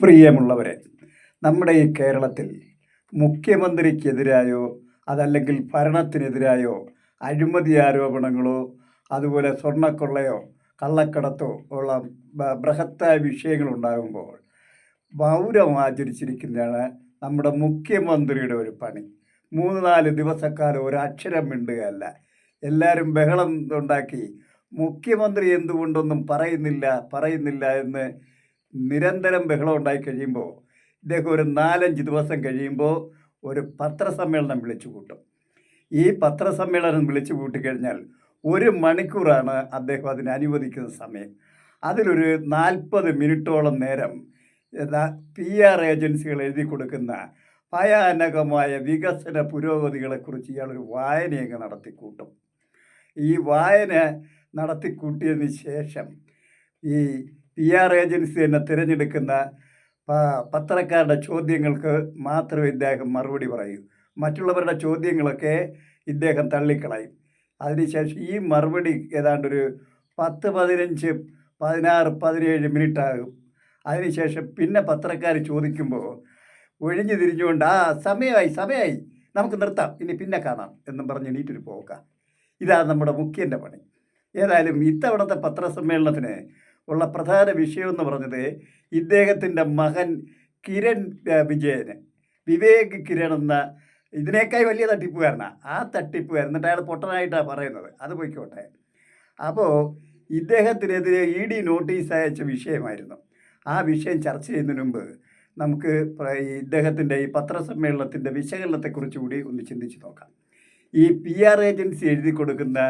പ്രിയമുള്ളവരെ നമ്മുടെ ഈ കേരളത്തിൽ മുഖ്യമന്ത്രിക്കെതിരായോ അതല്ലെങ്കിൽ ഭരണത്തിനെതിരായോ അഴിമതി ആരോപണങ്ങളോ അതുപോലെ സ്വർണക്കൊള്ളയോ കള്ളക്കടത്തോ ഉള്ള ബൃഹത്തായ വിഷയങ്ങളുണ്ടാകുമ്പോൾ മൗനം ആചരിച്ചിരിക്കുന്നതാണ് നമ്മുടെ മുഖ്യമന്ത്രിയുടെ ഒരു പണി. മൂന്ന് നാല് ദിവസക്കാലം ഒരു അക്ഷരം മിണ്ടുകയല്ല. എല്ലാവരും ബഹളം ഉണ്ടാക്കി മുഖ്യമന്ത്രി എന്തുകൊണ്ടൊന്നും പറയുന്നില്ല പറയുന്നില്ല എന്ന് നിരന്തരം ബഹളം ഉണ്ടായി കഴിയുമ്പോൾ ഇദ്ദേഹം ഒരു നാലഞ്ച് ദിവസം കഴിയുമ്പോൾ ഒരു പത്രസമ്മേളനം വിളിച്ചു കൂട്ടും. ഈ പത്രസമ്മേളനം വിളിച്ചു കൂട്ടിക്കഴിഞ്ഞാൽ ഒരു മണിക്കൂറാണ് അദ്ദേഹം അതിന് അനുവദിക്കുന്ന സമയം. അതിലൊരു നാൽപ്പത് മിനിറ്റോളം നേരം പി ആർ ഏജൻസികൾ എഴുതി കൊടുക്കുന്ന ഭയാനകമായ വികസന പുരോഗതികളെക്കുറിച്ച് ഇയാളൊരു വായനയങ്ങ് നടത്തിക്കൂട്ടും ഈ വായന നടത്തിക്കൂട്ടിയതിന് ശേഷം ഈ പി ആർ ഏജൻസി തന്നെ തിരഞ്ഞെടുക്കുന്ന പത്രക്കാരുടെ ചോദ്യങ്ങൾക്ക് മാത്രമേ ഇദ്ദേഹം മറുപടി പറയൂ. മറ്റുള്ളവരുടെ ചോദ്യങ്ങളൊക്കെ ഇദ്ദേഹം തള്ളിക്കളയും. അതിനുശേഷം ഈ മറുപടി ഏതാണ്ടൊരു പത്ത് പതിനഞ്ച് പതിനാറ് പതിനേഴ് മിനിറ്റ് ആകും അതിനുശേഷം പിന്നെ പത്രക്കാർ ചോദിക്കുമ്പോൾ ഒഴിഞ്ഞു തിരിഞ്ഞുകൊണ്ട് ആ സമയമായി സമയമായി. നമുക്ക് നിർത്താം. ഇനി പിന്നെ കാണാം എന്നും പറഞ്ഞ് എണീറ്റൊരു പോക്കാം ഇതാണ് നമ്മുടെ മുഖ്യന്റെ പണി. ഏതായാലും ഇത്തവണത്തെ പത്രസമ്മേളനത്തിന് ഉള്ള പ്രധാന വിഷയം എന്ന് പറഞ്ഞത് ഇദ്ദേഹത്തിന്റെ മകൻ കിരൺ വിജയന്. വിവേക് കിരൺ എന്ന ഇതിനേക്കാൾ വലിയ തട്ടിപ്പുകാരനാണ് ആ തട്ടിപ്പുകാരൻ എന്നിട്ട് അയാൾ പൊട്ടനായിട്ടാണ് പറയുന്നത്. അത് പോയിക്കോട്ടെ. അപ്പോൾ ഇദ്ദേഹത്തിനെതിരെ ഇ ഡി നോട്ടീസ് അയച്ച വിഷയമായിരുന്നു. ആ വിഷയം ചർച്ച ചെയ്യുന്നതിന് മുമ്പ് നമുക്ക് ഇദ്ദേഹത്തിന്റെ ഈ പത്രസമ്മേളനത്തിന്റെ വിശകലനത്തെക്കുറിച്ച് കൂടി ഒന്ന് ചിന്തിച്ച് നോക്കാം. ഈ പി ആർ ഏജൻസി എഴുതി കൊടുക്കുന്ന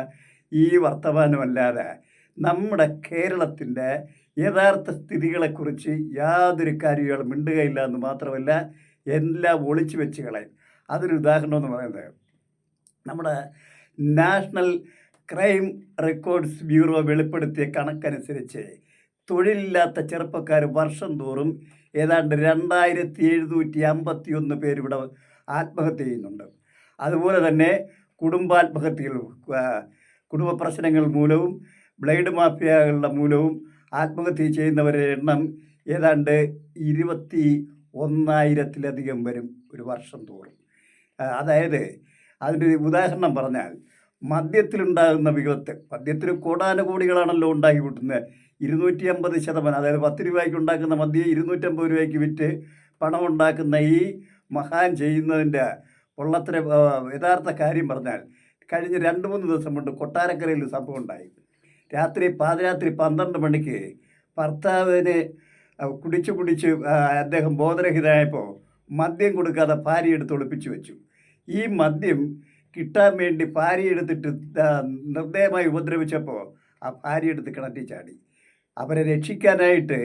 ഈ വർത്തമാനമല്ലാതെ നമ്മുടെ കേരളത്തിന്റെ യഥാർത്ഥ സ്ഥിതികളെക്കുറിച്ച് യാതൊരു കാര്യങ്ങളും മിണ്ടുകയില്ല എന്ന് മാത്രമല്ല എല്ലാം ഒളിച്ചു വെച്ച് കളയും. അതൊരു ഉദാഹരണം എന്ന് പറയുന്നത് നമ്മുടെ നാഷണൽ ക്രൈം റെക്കോർഡ്സ് ബ്യൂറോ വെളിപ്പെടുത്തിയ കണക്കനുസരിച്ച് തൊഴിലില്ലാത്ത ചെറുപ്പക്കാർ വർഷം തോറും ഏതാണ്ട് രണ്ടായിരത്തി എഴുന്നൂറ്റി അമ്പത്തി ഒന്ന് പേര് ഇവിടെ ആത്മഹത്യ ചെയ്യുന്നുണ്ട്. അതുപോലെ തന്നെ കുടുംബാത്മഹത്യകൾ കുടുംബ പ്രശ്നങ്ങൾ മൂലവും ബ്ലേഡ് മാഫിയകളുടെ മൂലവും ആത്മഹത്യ ചെയ്യുന്നവരുടെ എണ്ണം ഏതാണ്ട് ഇരുപത്തി ഒന്നായിരത്തിലധികം വരും ഒരു വർഷം തോറും. അതായത് അതിന്റെ ഉദാഹരണം പറഞ്ഞാൽ മദ്യത്തിലുണ്ടാകുന്ന വിപത്ത് മദ്യത്തിൽ കോടാനുകോടികളാണല്ലോ ഉണ്ടാക്കി കൂട്ടുന്നത് ഇരുന്നൂറ്റി അമ്പത് ശതമാനം അതായത് പത്ത് രൂപയ്ക്ക് ഉണ്ടാക്കുന്ന മദ്യം ഇരുന്നൂറ്റമ്പത് രൂപയ്ക്ക് വിറ്റ് പണം ഉണ്ടാക്കുന്ന ഈ മഹാൻ ചെയ്യുന്നതിന്റെ പൊള്ളത്തിന് യഥാർത്ഥ കാര്യം പറഞ്ഞാൽ കഴിഞ്ഞ രണ്ട് മൂന്ന് ദിവസം കൊണ്ട് കൊട്ടാരക്കരയിൽ സംഭവം ഉണ്ടായി. രാത്രി പാതിരാത്രി പന്ത്രണ്ട് മണിക്ക് ഭർത്താവിന് കുടിച്ച് കുടിച്ച് അദ്ദേഹം ബോധരഹിതനായപ്പോൾ മദ്യം കൊടുക്കാതെ ഭാര്യ എടുത്ത് ഒളിപ്പിച്ചു വെച്ചു. ഈ മദ്യം കിട്ടാൻ വേണ്ടി ഭാര്യ എടുത്തിട്ട് നിർദ്ദയമായി ഉപദ്രവിച്ചപ്പോൾ ആ ഭാര്യ എടുത്ത് കിണറ്റി ചാടി. അവരെ രക്ഷിക്കാനായിട്ട്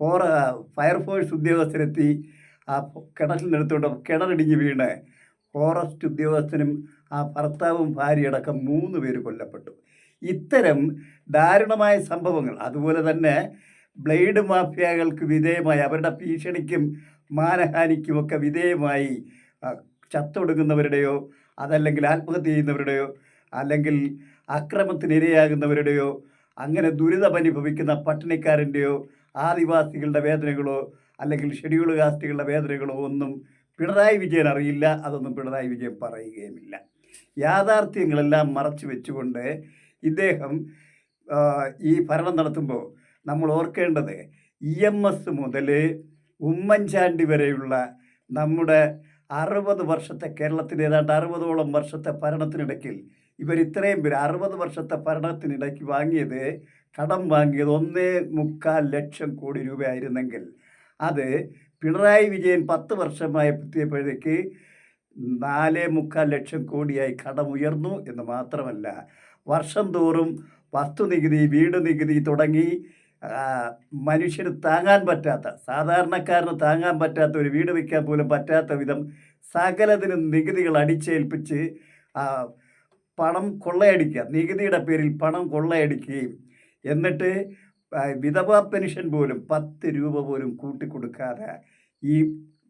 ഫോർ ഫയർഫോഴ്സ് ഉദ്യോഗസ്ഥരെത്തി ആ കിണറ്റിൽ നിന്നെടുത്തോണ്ട് കിണറിടിഞ്ഞ് വീണ് ഫോറസ്റ്റ് ഉദ്യോഗസ്ഥനും ആ ഭർത്താവും ഭാര്യയടക്കം മൂന്ന് പേര് കൊല്ലപ്പെട്ടു. ഇത്തരം ദാരുണമായ സംഭവങ്ങൾ അതുപോലെ തന്നെ ബ്ലേഡ് മാഫിയകൾക്ക് വിധേയമായി അവരുടെ ഭീഷണിക്കും മാനഹാനിക്കുമൊക്കെ വിധേയമായി ആ, ചത്തൊടുങ്ങുന്നവരുടെയോ അതല്ലെങ്കിൽ ആത്മഹത്യ ചെയ്യുന്നവരുടെയോ അല്ലെങ്കിൽ അക്രമത്തിനിരയാകുന്നവരുടെയോ അങ്ങനെ ദുരിതമനുഭവിക്കുന്ന പട്ടിണിക്കാരന്റെയോ ആദിവാസികളുടെ വേദനകളോ അല്ലെങ്കിൽ ഷെഡ്യൂൾ കാസ്റ്റുകളുടെ വേദനകളോ ഒന്നും പിണറായി വിജയൻ അറിയില്ല അതൊന്നും പിണറായി വിജയൻ പറയുകയുമില്ല. യാഥാർത്ഥ്യങ്ങളെല്ലാം മറച്ചു വെച്ചുകൊണ്ട് ഇദ്ദേഹം ഈ ഭരണം നടത്തുമ്പോൾ നമ്മൾ ഓർക്കേണ്ടത് ഇ എം എസ് മുതൽ ഉമ്മൻചാണ്ടി വരെയുള്ള നമ്മുടെ അറുപത് വർഷത്തെ കേരളത്തിൽ ഏതാണ്ട് അറുപതോളം വർഷത്തെ ഭരണത്തിനിടയ്ക്കിൽ ഇവർ ഇത്രയും പേര് അറുപത് വർഷത്തെ ഭരണത്തിനിടയ്ക്ക് വാങ്ങിയത് കടം വാങ്ങിയത് ഒന്നേ മുക്കാൽ ലക്ഷം കോടി രൂപയായിരുന്നെങ്കിൽ അത് പിണറായി വിജയൻ പത്ത് വർഷമായി എത്തിയപ്പോഴേക്ക് നാലേ മുക്കാൽ ലക്ഷം കോടിയായി കടം ഉയർന്നു എന്ന് മാത്രമല്ല വർഷം തോറും വസ്തുനികുതി വീട് നികുതി തുടങ്ങി മനുഷ്യന് താങ്ങാൻ പറ്റാത്ത സാധാരണക്കാരന് താങ്ങാൻ പറ്റാത്ത ഒരു വീട് വയ്ക്കാൻ പോലും പറ്റാത്ത വിധം സകലത്തിനും നികുതികൾ അടിച്ചേൽപ്പിച്ച് പണം കൊള്ളയടിക്കുക നികുതിയുടെ പേരിൽ പണം കൊള്ളയടിക്കുകയും എന്നിട്ട് വിധവ പെൻഷൻ പോലും പത്ത് രൂപ പോലും കൂട്ടിക്കൊടുക്കാതെ ഈ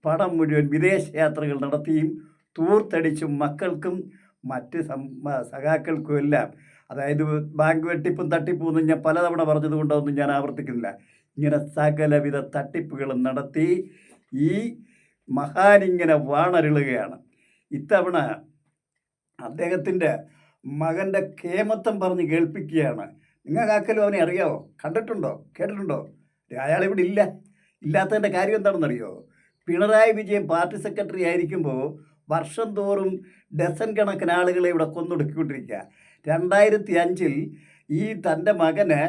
പണം മുഴുവൻ വിദേശയാത്രകൾ നടത്തിയും തൂർത്തടിച്ചും മക്കൾക്കും മറ്റ് സഖാക്കൾക്കും എല്ലാം അതായത് ബാങ്ക് വെട്ടിപ്പും തട്ടിപ്പും ഒന്നും ഞാൻ പലതവണ പറഞ്ഞതുകൊണ്ടൊന്നും ഞാൻ ആവർത്തിക്കുന്നില്ല. ഇങ്ങനെ സകലവിധ തട്ടിപ്പുകളും നടത്തി ഈ മഹാനിങ്ങനെ വാണരുളുകയാണ്. ഇത്തവണ അദ്ദേഹത്തിന്റെ മകന്റെ കേമത്തം പറഞ്ഞ് കേൾപ്പിക്കുകയാണ്. നിങ്ങൾക്ക് ആക്കലും അവനെ അറിയാവോ? കണ്ടിട്ടുണ്ടോ? കേട്ടിട്ടുണ്ടോ? അയാൾ ഇവിടെ ഇല്ല. ഇല്ലാത്തതിന്റെ കാര്യം എന്താണെന്നറിയോ? പിണറായി വിജയൻ പാർട്ടി സെക്രട്ടറി ആയിരിക്കുമ്പോൾ വർഷം തോറും ഡസൻ കണക്കിന് ആളുകളെ ഇവിടെ കൊന്നൊടുക്കിക്കൊണ്ടിരിക്കുക. രണ്ടായിരത്തി അഞ്ചിൽ ഈ തന്റെ മകന്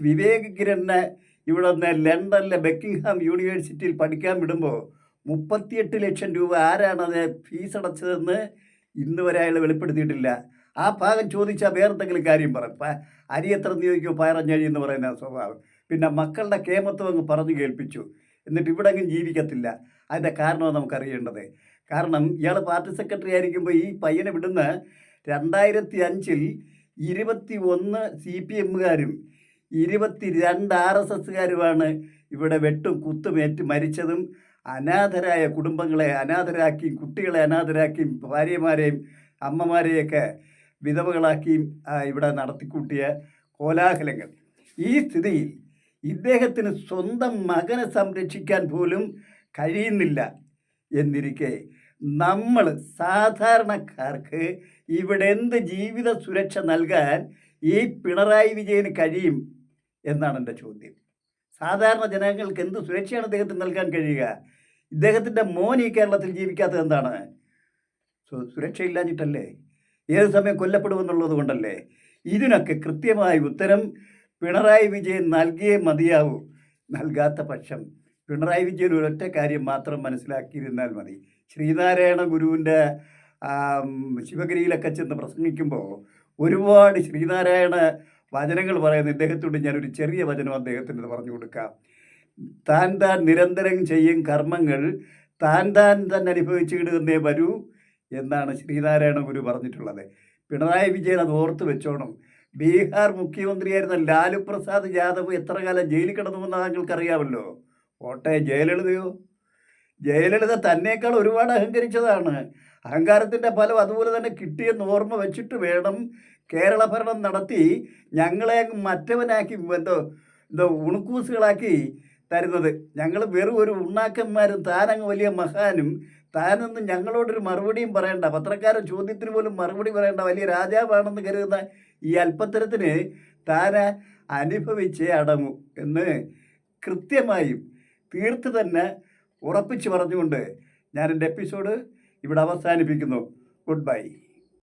വിവേക് കിരണിനെ ഇവിടെ നിന്ന് ലണ്ടനിലെ ബക്കിംഗ്ഹാം യൂണിവേഴ്സിറ്റിയിൽ പഠിക്കാൻ വിടുമ്പോൾ മുപ്പത്തിയെട്ട് ലക്ഷം രൂപ ആരാണത് ഫീസ് അടച്ചതെന്ന് ഇന്ന് വരെ അയാൾ വെളിപ്പെടുത്തിയിട്ടില്ല. ആ ഭാഗം ചോദിച്ചാൽ വേറെ എന്തെങ്കിലും കാര്യം പറയും അരി എത്ര നിയോഗിക്കോ പയറഞ്ഞഴി എന്ന് പറയുന്ന സ്വഭാവം. പിന്നെ മക്കളുടെ കേമത്വം അങ്ങ് പറഞ്ഞു കേൾപ്പിച്ചു. എന്നിട്ട് ഇവിടെ അങ്ങ് ജീവിക്കത്തില്ല. അതിന്റെ കാരണമാണ് നമുക്കറിയേണ്ടത്. കാരണം ഇയാൾ പാർട്ടി സെക്രട്ടറി ആയിരിക്കുമ്പോൾ ഈ പയ്യനെ വിടുന്ന രണ്ടായിരത്തി അഞ്ചിൽ ഇരുപത്തി ഒന്ന് സി പി എമ്മുകാരും ഇരുപത്തി രണ്ട് ആർ എസ് എസ്സുകാരുമാണ് ഇവിടെ വെട്ടും കുത്തുമേറ്റ് മരിച്ചതും. അനാഥരായ കുടുംബങ്ങളെ അനാഥരാക്കിയും കുട്ടികളെ അനാഥരാക്കിയും ഭാര്യമാരെയും അമ്മമാരെയൊക്കെ വിധവകളാക്കിയും ഇവിടെ നടത്തിക്കൂട്ടിയ കോലാഹലങ്ങൾ. ഈ സ്ഥിതിയിൽ ഇദ്ദേഹത്തിന് സ്വന്തം മകനെ സംരക്ഷിക്കാൻ പോലും കഴിയുന്നില്ല എന്നിരിക്കെ നമ്മൾ സാധാരണക്കാർക്ക് ഇവിടെ എന്ത് ജീവിത സുരക്ഷ നൽകാൻ ഈ പിണറായി വിജയന് കഴിയും എന്നാണ് എന്റെ ചോദ്യം. സാധാരണ ജനങ്ങൾക്ക് എന്ത് സുരക്ഷയാണ് അദ്ദേഹത്തിന് നൽകാൻ കഴിയുക? ഇദ്ദേഹത്തിന്റെ മോൻ ഈ കേരളത്തിൽ ജീവിക്കാത്തത് എന്താണ്? സുരക്ഷയില്ലാഞ്ഞിട്ടല്ലേ? ഏത് സമയം കൊല്ലപ്പെടുമെന്നുള്ളത് കൊണ്ടല്ലേ? ഇതിനൊക്കെ കൃത്യമായ ഉത്തരം പിണറായി വിജയൻ നൽകിയേ മതിയാവൂ. നൽകാത്ത പക്ഷം പിണറായി വിജയൻ ഒരൊറ്റ കാര്യം മാത്രം മനസ്സിലാക്കിയിരുന്നാൽ മതി. ശ്രീനാരായണ ഗുരുവിന്റെ ശിവഗിരിയിലൊക്കെ ചെന്ന് പ്രസംഗിക്കുമ്പോൾ ഒരുപാട് ശ്രീനാരായണ വചനങ്ങൾ പറയുന്ന ഇദ്ദേഹത്തോട് ഞാനൊരു ചെറിയ വചനം അദ്ദേഹത്തിന് പറഞ്ഞു കൊടുക്കാം. താൻ താൻ നിരന്തരം ചെയ്യും കർമ്മങ്ങൾ താൻ താൻ തന്നെ അനുഭവിച്ചിടുന്നേ വരൂ എന്നാണ് ശ്രീനാരായണ ഗുരു പറഞ്ഞിട്ടുള്ളത്. പിണറായി വിജയൻ അത് ഓർത്ത് വെച്ചോണം. ബീഹാർ മുഖ്യമന്ത്രിയായിരുന്ന ലാലു പ്രസാദ് യാദവ് എത്ര കാലം ജയിലിൽ കിടന്നുവെന്ന് താങ്കൾക്കറിയാമല്ലോ? കോട്ടയം ജയലളിതയോ? ജയലളിത തന്നേക്കാൾ ഒരുപാട് അഹങ്കരിച്ചതാണ്. അഹങ്കാരത്തിന്റെ ഫലം അതുപോലെ തന്നെ കിട്ടിയെന്ന് ഓർമ്മ വെച്ചിട്ട് വേണം കേരള ഭരണം നടത്തി ഞങ്ങളെ മറ്റവനാക്കി എന്തോ എന്തോ ഉണുക്കൂസുകളാക്കി തരുന്നത്. ഞങ്ങൾ വെറും ഒരു ഉണ്ണാക്കന്മാരും താനങ്ങ് വലിയ മഹാനും താനൊന്നും ഞങ്ങളോടൊരു മറുപടിയും പറയണ്ട. പത്രക്കാരൻ ചോദ്യത്തിന് പോലും മറുപടി പറയേണ്ട. വലിയ രാജാവാണെന്ന് കരുതുന്ന ഈ അല്പത്തരത്തിന് താൻ അനുഭവിച്ചേ അടങ്ങൂ എന്ന് കൃത്യമായും തീർത്ത് തന്നെ ഉറപ്പിച്ച് പറഞ്ഞുകൊണ്ട് ഞാൻ എന്റെ എപ്പിസോഡ് ഇവിടെ അവസാനിപ്പിക്കുന്നു. Good bye.